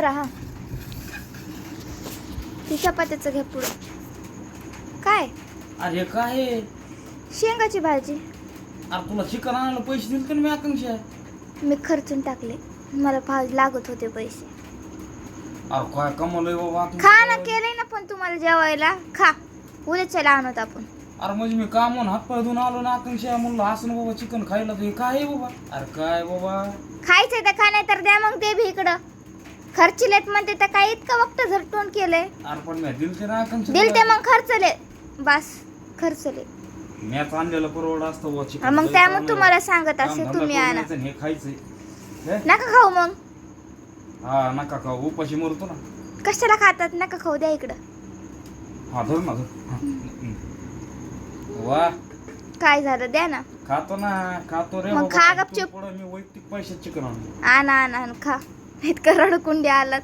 धरा हा ती चपात्याचं घ्या पुढं. काय? अरे काय? शेंगाची भाजी. अरे तुला चिकन आणायला पैसे दिले तर मी आकांक्षा? मी खर्चून टाकले. मला भाज लागत होते पैसे. अरे काय कमवलंय बाबा आकांक्षा? खा ना केलंय ना पण तुम्हाला जेवायला. खा. उद्याच्याला आणत आपण. अरे म्हणजे मी कामून हात पाय धुवून आलो ना आकांक्षा? म्हणलं असं ना बाबा चिकन खायला तर हे काय आहे बाबा? अरे काय बाबा? खायचंय तर खा नाही तर द्या मग ते बी इकडं. खर्चिलेत म्हणते तर काय इतकं वक्त झटून केलंय? मी दिल ते ना आकांक्षा दिल ते मग खर्चले. बस खर्चले. मॅच आणलेलं परवड असतं बुवा चिकन मग त्यामुळे. तुम्हाला सांगत असे तुम्ही आणा. हे खायचंय हे? नका खाऊ मग. हा नका का उपाशी मरतो ना. कशाला खातात? नका खाऊ द्या इकडं. हा धर ना धर. हा. हम्म. वा. काय झालं? द्या ना. खातो ना खातो रे मग बाबा. खा इथून गपचूप. पुढं मी वैयक्तिक पैशात चिकन आणा आणि खा. नाहीत का रडकुंड्या आलात.